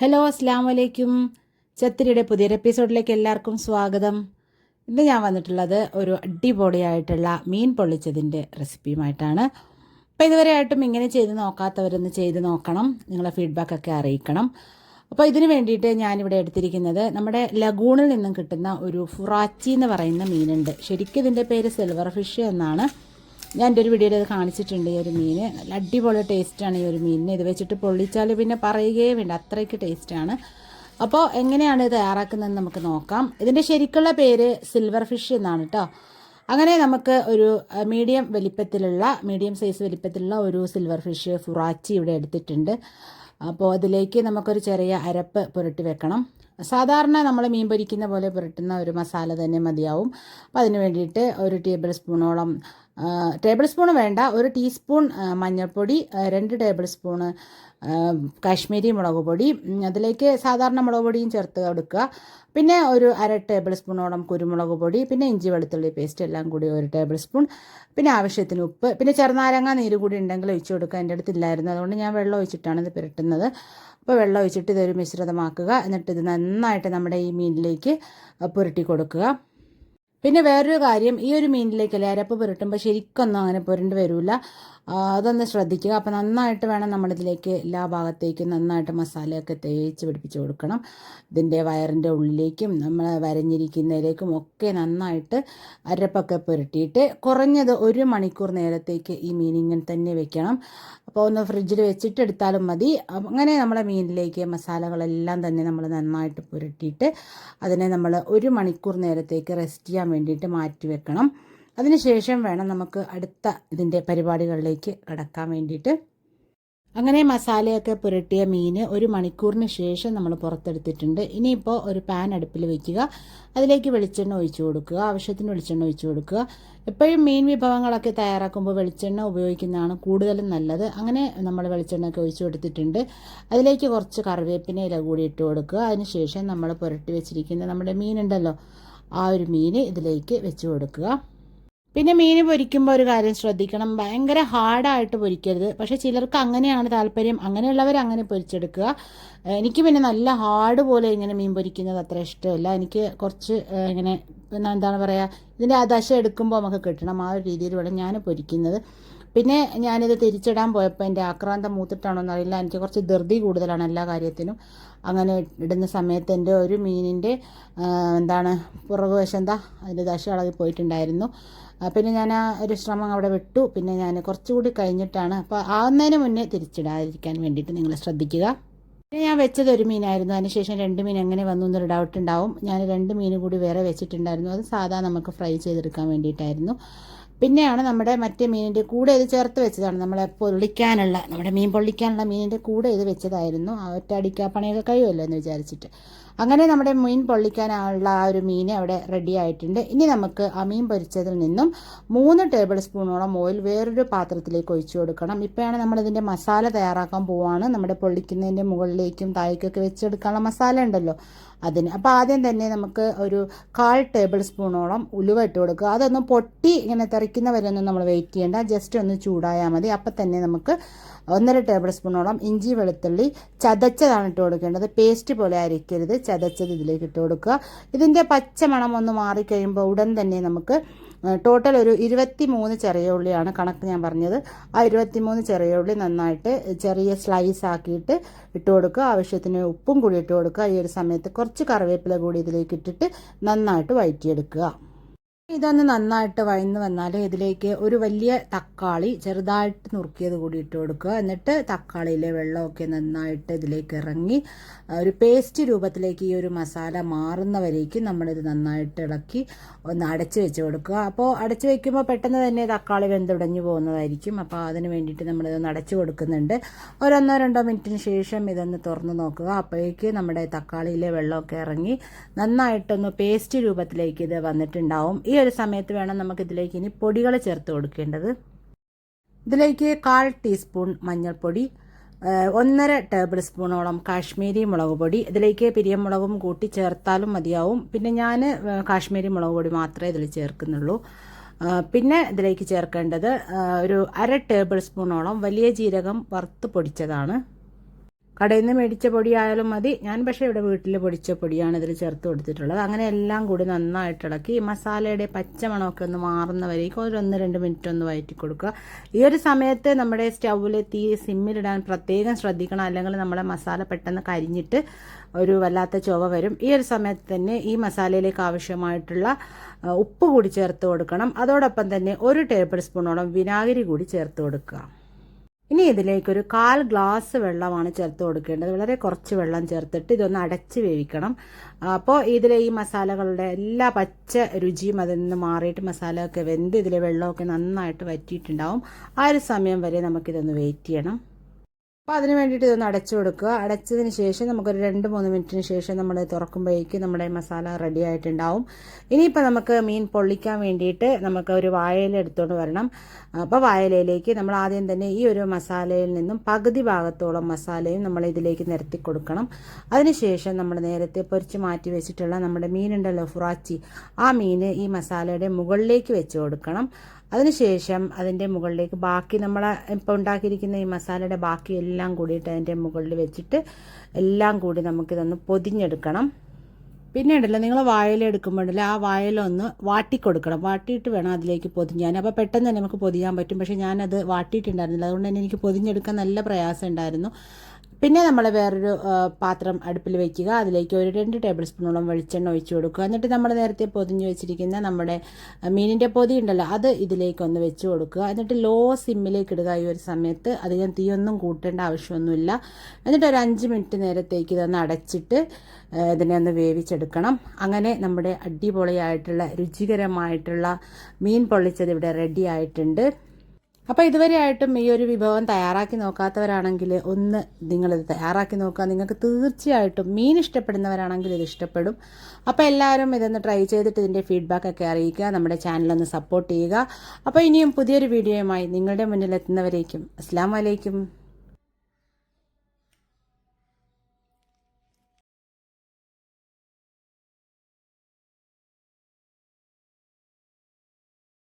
Hello അസ്സാം വലൈക്കും ചത്തിരിയുടെ പുതിയൊരു എപ്പിസോഡിലേക്ക് എല്ലാവർക്കും സ്വാഗതം. ഇന്ന് ഞാൻ വന്നിട്ടുള്ളത് ഒരു അടിപൊളിയായിട്ടുള്ള മീൻ പൊള്ളിച്ചതിന്റെ റെസിപ്പിയുമായിട്ടാണ്. അപ്പോൾ ഇതുവരെ ആയിട്ടും ഇങ്ങനെ ചെയ്ത് നോക്കാത്തവരൊന്ന് ചെയ്ത് നോക്കണം. നിങ്ങളെ ഫീഡ്ബാക്കൊക്കെ അറിയിക്കണം. അപ്പോൾ ഇതിന് വേണ്ടിയിട്ട് ഞാനിവിടെ എടുത്തിരിക്കുന്നത് നമ്മുടെ ലഗൂണിൽ നിന്നും കിട്ടുന്ന ഒരു ഫുറാച്ചി എന്ന് പറയുന്ന മീനുണ്ട്. ശരിക്കും ഇതിന്റെ പേര് സിൽവർ ഫിഷ് എന്നാണ്. ഞാൻ എന്റെ ഒരു വീഡിയോയിൽ അത് കാണിച്ചിട്ടുണ്ട് ഈ ഒരു മീൻ നല്ല അടിപൊളി ടേസ്റ്റാണ് ഈ ഒരു മീനിന്. ഇത് വെച്ചിട്ട് പൊള്ളിച്ചാൽ പിന്നെ പറയുകയേ വേണ്ട. അത്രയ്ക്ക് ടേസ്റ്റാണ്. അപ്പോൾ എങ്ങനെയാണ് ഇത് തയ്യാറാക്കുന്നതെന്ന് നമുക്ക് നോക്കാം. ഇതിന്റെ ശരിക്കുള്ള പേര് സിൽവർ ഫിഷ് എന്നാണ് കേട്ടോ അങ്ങനെ നമുക്ക് ഒരു മീഡിയം വലിപ്പത്തിലുള്ള മീഡിയം സൈസ് വലിപ്പത്തിലുള്ള ഒരു സിൽവർ ഫിഷ് ഫുറാച്ചി ഇവിടെ എടുത്തിട്ടുണ്ട്. അപ്പോൾ അതിലേക്ക് നമുക്കൊരു ചെറിയ അരപ്പ് പുരട്ടി വെക്കണം. സാധാരണ നമ്മൾ മീൻ പൊരിക്കുന്ന പോലെ പുരട്ടുന്ന ഒരു മസാല തന്നെ മതിയാവും. അപ്പോൾ അതിന് വേണ്ടിയിട്ട് ഒരു ടേബിൾ സ്പൂണോളം ടേബിൾ സ്പൂൺ വേണ്ട. ഒരു ടീസ്പൂൺ മഞ്ഞൾപ്പൊടി രണ്ട് ടേബിൾ സ്പൂണ് കാശ്മീരി മുളക് പൊടി അതിലേക്ക് സാധാരണ മുളക് പൊടിയും ചേർത്ത് എടുക്കുക പിന്നെ ഒരു അര ടേബിൾ സ്പൂണോളം കുരുമുളക് പൊടി പിന്നെ ഇഞ്ചി വെളുത്തുള്ളി പേസ്റ്റ് എല്ലാം കൂടി ഒരു ടേബിൾ സ്പൂൺ. പിന്നെ ആവശ്യത്തിന് ഉപ്പ്. പിന്നെ ചെറുനാരങ്ങ നീര് കൂടി ഉണ്ടെങ്കിൽ ഒഴിച്ച് കൊടുക്കുക. എന്റെ അടുത്തില്ലായിരുന്നു അതുകൊണ്ട് ഞാൻ വെള്ളം ഒഴിച്ചിട്ടാണ് ഇത് പുരട്ടുന്നത്. അപ്പോൾ വെള്ളം ഒഴിച്ചിട്ട് ഇതൊരു മിശ്രിതമാക്കുക. എന്നിട്ട് ഇത് നന്നായിട്ട് നമ്മുടെ ഈ മീനിലേക്ക് പുരട്ടി കൊടുക്കുക. പിന്നെ വേറൊരു കാര്യം ഈ ഒരു മീനിലേക്കല്ലേ അരപ്പ് പുരട്ടുമ്പോൾ ശരിക്കൊന്നും അങ്ങനെ പുരണ്ട് വരില്ല അതൊന്ന് ശ്രദ്ധിക്കുക. അപ്പോൾ നന്നായിട്ട് വേണം നമ്മളിതിലേക്ക് എല്ലാ ഭാഗത്തേക്കും നന്നായിട്ട് മസാലയൊക്കെ തേച്ച് പിടിപ്പിച്ച് കൊടുക്കണം. ഇതിന്റെ വയറിന്റെ ഉള്ളിലേക്കും നമ്മൾ വരഞ്ഞിരിക്കുന്നതിലേക്കും ഒക്കെ നന്നായിട്ട് അരപ്പൊക്കെ പുരട്ടിയിട്ട് കുറഞ്ഞത് ഒരു മണിക്കൂർ നേരത്തേക്ക് ഈ മീൻ ഇങ്ങനെ തന്നെ വെക്കണം. അപ്പോൾ ഒന്ന് ഫ്രിഡ്ജിൽ വെച്ചിട്ട് എടുത്താലും മതി. അങ്ങനെ നമ്മളെ മീനിലേക്ക് മസാലകളെല്ലാം തന്നെ നമ്മൾ നന്നായിട്ട് പുരട്ടിയിട്ട് അതിനെ നമ്മൾ ഒരു മണിക്കൂർ നേരത്തേക്ക് റെസ്റ്റ് ചെയ്യാൻ വേണ്ടിയിട്ട് മാറ്റി വെക്കണം. അതിനുശേഷം വേണം നമുക്ക് അടുത്ത ഇതിന്റെ പരിപാടികളിലേക്ക് കടക്കാൻ വേണ്ടിയിട്ട്. അങ്ങനെ മസാലയൊക്കെ പുരട്ടിയ മീൻ ഒരു മണിക്കൂറിന് ശേഷം നമ്മൾ പുറത്തെടുത്തിട്ടുണ്ട്. ഇനിയിപ്പോൾ ഒരു പാൻ അടുപ്പിൽ വയ്ക്കുക അതിലേക്ക് വെളിച്ചെണ്ണ ഒഴിച്ചു കൊടുക്കുക. ആവശ്യത്തിന് വെളിച്ചെണ്ണ ഒഴിച്ചു കൊടുക്കുക. എപ്പോഴും മീൻ വിഭവങ്ങളൊക്കെ തയ്യാറാക്കുമ്പോൾ വെളിച്ചെണ്ണ ഉപയോഗിക്കുന്നതാണ് കൂടുതലും നല്ലത്. അങ്ങനെ നമ്മൾ വെളിച്ചെണ്ണയൊക്കെ ഒഴിച്ചു കൊടുത്തിട്ടുണ്ട്. അതിലേക്ക് കുറച്ച് കറിവേപ്പിന ഇല കൂടി ഇട്ട് കൊടുക്കുക. അതിനുശേഷം നമ്മൾ പുരട്ടി വെച്ചിരിക്കുന്ന നമ്മുടെ മീനുണ്ടല്ലോ ആ ഒരു മീൻ ഇതിലേക്ക് വെച്ച് കൊടുക്കുക. പിന്നെ മീൻ പൊരിക്കുമ്പോൾ ഒരു കാര്യം ശ്രദ്ധിക്കണം. ഭയങ്കര ഹാർഡായിട്ട് പൊരിക്കരുത്. പക്ഷേ ചിലർക്ക് അങ്ങനെയാണ് താല്പര്യം. അങ്ങനെയുള്ളവർ അങ്ങനെ പൊരിച്ചെടുക്കുക. എനിക്ക് പിന്നെ നല്ല ഹാർഡ് പോലെ ഇങ്ങനെ മീൻ പൊരിക്കുന്നത് അത്ര ഇഷ്ടമല്ല. എനിക്ക് കുറച്ച് ഇങ്ങനെ പിന്നെ എന്താണ് പറയുക ഇതിന്റെ ആ ദശ എടുക്കുമ്പോൾ നമുക്ക് കിട്ടണം. ആ ഒരു രീതിയിൽ വേണം ഞാൻ പൊരിക്കുന്നത്. പിന്നെ ഞാനിത് തിരിച്ചിടാൻ പോയപ്പോൾ എന്റെ ആക്രാന്തം മൂത്തിട്ടാണോ എന്നറിയില്ല എനിക്ക് കുറച്ച് ധൃതി കൂടുതലാണ് എല്ലാ കാര്യത്തിനും. അങ്ങനെ ഇടുന്ന സമയത്ത് എന്റെ ഒരു മീനിന്റെ എന്താണ് എന്താണ് പുറകുവശം എന്താ അതിന്റെ ദശ ഇളകി പോയിട്ടുണ്ടായിരുന്നു. പിന്നെ ഞാൻ ആ ഒരു ശ്രമം അവിടെ വിട്ടു. പിന്നെ ഞാൻ കുറച്ചുകൂടി കഴിഞ്ഞിട്ടാണ് അപ്പോൾ ആവുന്നതിന് മുന്നേ തിരിച്ചിടാതിരിക്കാൻ വേണ്ടിയിട്ട് നിങ്ങൾ ശ്രദ്ധിക്കുക. പിന്നെ ഞാൻ വെച്ചത് ഒരു മീനായിരുന്നു. അതിനുശേഷം രണ്ട് മീൻ എങ്ങനെ വന്നു എന്നൊരു ഡൗട്ട് ഉണ്ടാവും. ഞാൻ രണ്ട് മീൻ കൂടി വേറെ വെച്ചിട്ടുണ്ടായിരുന്നു. അത് സാധാ നമുക്ക് ഫ്രൈ ചെയ്തെടുക്കാൻ വേണ്ടിയിട്ടായിരുന്നു. പിന്നെയാണ് നമ്മുടെ മറ്റേ മീനിന്റെ കൂടെ ഇത് ചേർത്ത് വെച്ചതാണ്. നമ്മളെ പൊള്ളിക്കാനുള്ള നമ്മുടെ മീൻ പൊള്ളിക്കാനുള്ള മീനിന്റെ കൂടെ ഇത് വെച്ചതായിരുന്നു. ആ ഒറ്റ പണിയൊക്കെ കഴിയുമല്ലോ എന്ന് വിചാരിച്ചിട്ട്. അങ്ങനെ നമ്മുടെ മീൻ പൊള്ളിക്കാനുള്ള ആ ഒരു മീൻ അവിടെ റെഡി ആയിട്ടുണ്ട്. ഇനി നമുക്ക് ആ മീൻ പൊരിച്ചതിൽ നിന്നും മൂന്ന് ടേബിൾ സ്പൂണോളം ഓയിൽ വേറൊരു പാത്രത്തിലേക്ക് ഒഴിച്ചു കൊടുക്കണം. ഇപ്പോഴാണ് നമ്മളിതിന്റെ മസാല തയ്യാറാക്കാൻ പോവാണ്. നമ്മുടെ പൊള്ളിക്കുന്നതിന്റെ മുകളിലേക്കും താഴേക്കൊക്കെ വെച്ചെടുക്കാനുള്ള മസാല ഉണ്ടല്ലോ. അതിന്. അപ്പോൾ ആദ്യം തന്നെ നമുക്ക് ഒരു കാൽ ടേബിൾ സ്പൂണോളം ഉലുവ ഇട്ട് കൊടുക്കുക. അതൊന്ന് പൊട്ടി ഇങ്ങനെ തെറിക്കുന്ന വരെ നമ്മൾ വെയിറ്റ് ചെയ്യേണ്ട. ജസ്റ്റ് ഒന്ന് ചൂടായാൽ മതി. അപ്പം തന്നെ നമുക്ക് ഒന്നര ടേബിൾ സ്പൂണോളം ഇഞ്ചി വെളുത്തുള്ളി ചതച്ചതാണ് ഇട്ട് കൊടുക്കേണ്ടത്. പേസ്റ്റ് പോലെ അരയ്ക്കരുത്. ചതച്ചത് ഇതിലേക്ക് ഇട്ട് കൊടുക്കുക. ഇതിന്റെ പച്ചമണം ഒന്ന് മാറിക്കഴിയുമ്പോൾ ഉടൻ തന്നെ നമുക്ക് ടോട്ടൽ ഒരു ഇരുപത്തി മൂന്ന് ചെറിയ ഉള്ളിയാണ് കണക്ക് ഞാൻ പറഞ്ഞത്. ആ ഇരുപത്തി മൂന്ന് ചെറിയ ഉള്ളി നന്നായിട്ട് ചെറിയ സ്ലൈസ് ആക്കിയിട്ട് ഇട്ട് കൊടുക്കുക. ആവശ്യത്തിന് ഉപ്പും കൂടി ഇട്ട് കൊടുക്കുക. ഈ ഒരു സമയത്ത് കുറച്ച് കറിവേപ്പില കൂടി ഇതിലേക്ക് ഇട്ടിട്ട് നന്നായിട്ട് വഴറ്റിയെടുക്കുക ഇതൊന്ന് നന്നായിട്ട് വഴന്ന് വന്നാൽ ഇതിലേക്ക് ഒരു വലിയ തക്കാളി ചെറുതായിട്ട് നുറുക്കിയത് കൂടി ഇട്ട് കൊടുക്കുക. എന്നിട്ട് തക്കാളിയിലെ വെള്ളമൊക്കെ നന്നായിട്ട് ഇതിലേക്ക് ഇറങ്ങി ഒരു പേസ്റ്റ് രൂപത്തിലേക്ക് ഈ ഒരു മസാല മാറുന്നവരേക്കും നമ്മളിത് നന്നായിട്ട് ഇളക്കി ഒന്ന് അടച്ചു വെച്ച് കൊടുക്കുക. അപ്പോൾ അടച്ചു വെക്കുമ്പോൾ പെട്ടെന്ന് തന്നെ തക്കാളി വെന്തുടഞ്ഞു പോകുന്നതായിരിക്കും. അപ്പോൾ അതിന് വേണ്ടിയിട്ട് നമ്മളിതൊന്ന് അടച്ചു കൊടുക്കുന്നുണ്ട്. ഒരൊന്നോ രണ്ടോ മിനിറ്റിന് ശേഷം ഇതൊന്ന് തുറന്ന് നോക്കുക. അപ്പോഴേക്ക് നമ്മുടെ തക്കാളിയിലെ വെള്ളമൊക്കെ ഇറങ്ങി നന്നായിട്ടൊന്ന് പേസ്റ്റ് രൂപത്തിലേക്ക് ഇത് വന്നിട്ടുണ്ടാവും. ഈ ഒരു സമയത്ത് വേണം നമുക്ക് ഇതിലേക്ക് ഇനി പൊടികൾ ചേർത്ത് കൊടുക്കേണ്ടത്. ഇതിലേക്ക് കാൽ ടീസ്പൂൺ മഞ്ഞൾപ്പൊടി ഒന്നര ടേബിൾ സ്പൂണോളം കാശ്മീരി മുളക് പൊടി. ഇതിലേക്ക് പിരിയമുളകും കൂട്ടി ചേർത്താലും മതിയാവും. പിന്നെ ഞാൻ കാശ്മീരി മുളക് പൊടി മാത്രമേ ഇതിൽ ചേർക്കുന്നുള്ളൂ. പിന്നെ ഇതിലേക്ക് ചേർക്കേണ്ടത് ഒരു അര ടേബിൾ സ്പൂണോളം വലിയ ജീരകം വറുത്ത് പൊടിച്ചതാണ്. കടയിൽ നിന്ന് മേടിച്ച പൊടിയായാലും മതി. ഞാൻ പക്ഷേ ഇവിടെ വീട്ടിൽ പൊടിച്ച പൊടിയാണ് ഇതിൽ ചേർത്ത് കൊടുത്തിട്ടുള്ളത്. അങ്ങനെ എല്ലാം കൂടി നന്നായിട്ട് ഇളക്കി മസാലയുടെ പച്ചമണമൊക്കെ ഒന്ന് മാറുന്നവരേക്കും ഒരു ഒന്ന് രണ്ട് മിനിറ്റ് ഒന്ന് വയറ്റി കൊടുക്കുക. ഈ ഒരു സമയത്ത് നമ്മുടെ സ്റ്റൗവിൽ തീ സിമ്മിലിടാൻ പ്രത്യേകം ശ്രദ്ധിക്കണം. അല്ലെങ്കിൽ നമ്മുടെ മസാല പെട്ടെന്ന് കരിഞ്ഞിട്ട് ഒരു വല്ലാത്ത ചുവ വരും. ഈ ഒരു സമയത്ത് തന്നെ ഈ മസാലയിലേക്ക് ആവശ്യമായിട്ടുള്ള ഉപ്പ് കൂടി ചേർത്ത് കൊടുക്കണം. അതോടൊപ്പം തന്നെ ഒരു ടേബിൾ സ്പൂണോളം വിനാഗിരി കൂടി ചേർത്ത് കൊടുക്കുക. ഇനി ഇതിലേക്കൊരു കാൽ ഗ്ലാസ് വെള്ളമാണ് ചേർത്ത് കൊടുക്കേണ്ടത്. വളരെ കുറച്ച് വെള്ളം ചേർത്തിട്ട് ഇതൊന്ന് അടച്ച് വേവിക്കണം. അപ്പോൾ ഇതിലെ ഈ മസാലകളുടെ എല്ലാ പച്ച രുചിയും അതിൽ നിന്ന് മാറിയിട്ട് മസാലയൊക്കെ വെന്ത് ഇതിലെ വെള്ളമൊക്കെ നന്നായിട്ട് വറ്റിയിട്ടുണ്ടാവും. ആ ഒരു സമയം വരെ നമുക്കിതൊന്ന് വെയിറ്റ് ചെയ്യണം. അപ്പോൾ അതിന് വേണ്ടിയിട്ട് ഇതൊന്ന് അടച്ചു കൊടുക്കുക. അടച്ചതിന് ശേഷം നമുക്കൊരു രണ്ട് മൂന്ന് മിനിറ്റിന് ശേഷം നമ്മൾ തുറക്കുമ്പോഴേക്കും നമ്മുടെ മസാല റെഡി ആയിട്ടുണ്ടാവും. ഇനിയിപ്പോൾ നമുക്ക് മീൻ പൊള്ളിക്കാൻ വേണ്ടിയിട്ട് നമുക്ക് ഒരു വാഴയില എടുത്തുകൊണ്ട് വരണം. അപ്പോൾ വാഴയിലയിലേക്ക് നമ്മൾ ആദ്യം തന്നെ ഈ ഒരു മസാലയിൽ നിന്നും പകുതി ഭാഗത്തോളം മസാലയും നമ്മൾ ഇതിലേക്ക് നിരത്തി കൊടുക്കണം. അതിനുശേഷം നമ്മൾ നേരത്തെ പൊരിച്ച് മാറ്റി വെച്ചിട്ടുള്ള നമ്മുടെ മീനുണ്ടല്ലോ ഫുറാച്ചി ആ മീൻ ഈ മസാലയുടെ മുകളിലേക്ക് വെച്ച് കൊടുക്കണം. അതിനുശേഷം അതിന്റെ മുകളിലേക്ക് ബാക്കി നമ്മൾ ഇപ്പോൾ ഉണ്ടാക്കിയിരിക്കുന്ന ഈ മസാലയുടെ ബാക്കി എല്ലാം കൂടിയിട്ട് അതിന്റെ മുകളിൽ വെച്ചിട്ട് എല്ലാം കൂടി നമുക്കിതൊന്ന് പൊതിഞ്ഞെടുക്കണം. പിന്നെ ഉണ്ടല്ലോ നിങ്ങൾ വായലെടുക്കുമ്പോഴല്ലേ ആ വായലൊന്ന് വാട്ടിക്കൊടുക്കണം. വാട്ടിയിട്ട് വേണം അതിലേക്ക് പൊതിഞ്ഞാൻ. അപ്പോൾ പെട്ടെന്ന് തന്നെ നമുക്ക് പൊതിയാൻ പറ്റും. പക്ഷേ ഞാനത് വാട്ടിയിട്ടുണ്ടായിരുന്നില്ല. അതുകൊണ്ട് തന്നെ എനിക്ക് പൊതിഞ്ഞെടുക്കാൻ നല്ല പ്രയാസം ഉണ്ടായിരുന്നു. പിന്നെ നമ്മൾ വേറൊരു പാത്രം അടുപ്പിൽ വയ്ക്കുക അതിലേക്ക് ഒരു രണ്ട് ടേബിൾ സ്പൂണോളം വെളിച്ചെണ്ണ ഒഴിച്ച് കൊടുക്കുക. എന്നിട്ട് നമ്മൾ നേരത്തെ പൊതിഞ്ഞ് വെച്ചിരിക്കുന്ന നമ്മുടെ മീനിന്റെ പൊതി ഉണ്ടല്ലോ അത് ഇതിലേക്കൊന്ന് വെച്ച് കൊടുക്കുക. എന്നിട്ട് ലോ സിമ്മിലേക്ക് ഇടുക ഈ ഒരു സമയത്ത്. അധികം തീയൊന്നും കൂട്ടേണ്ട ആവശ്യമൊന്നുമില്ല. എന്നിട്ട് ഒരു അഞ്ച് മിനിറ്റ് നേരത്തേക്ക് ഇതൊന്ന് അടച്ചിട്ട് ഇതിനെ ഒന്ന് വേവിച്ചെടുക്കണം. അങ്ങനെ നമ്മുടെ അടിപൊളിയായിട്ടുള്ള രുചികരമായിട്ടുള്ള മീൻ പൊള്ളിച്ചത് ഇവിടെ റെഡി ആയിട്ടുണ്ട്. അപ്പോൾ ഇതുവരെയായിട്ടും ഈ ഒരു വിഭവം തയ്യാറാക്കി നോക്കാത്തവരാണെങ്കിൽ ഒന്ന് നിങ്ങളിത് തയ്യാറാക്കി നോക്കുക. നിങ്ങൾക്ക് തീർച്ചയായിട്ടും മീൻ ഇഷ്ടപ്പെടുന്നവരാണെങ്കിൽ ഇത് ഇഷ്ടപ്പെടും. അപ്പോൾ എല്ലാവരും ഇതൊന്ന് ട്രൈ ചെയ്തിട്ട് ഇതിന്റെ ഫീഡ്ബാക്ക് ഒക്കെ അറിയിക്കുക. നമ്മുടെ ചാനലൊന്ന് സപ്പോർട്ട് ചെയ്യുക. അപ്പോൾ ഇനിയും പുതിയൊരു വീഡിയോയുമായി നിങ്ങളുടെ മുന്നിലെത്തുന്നവരേക്കും. അസ്സാം വലൈക്കും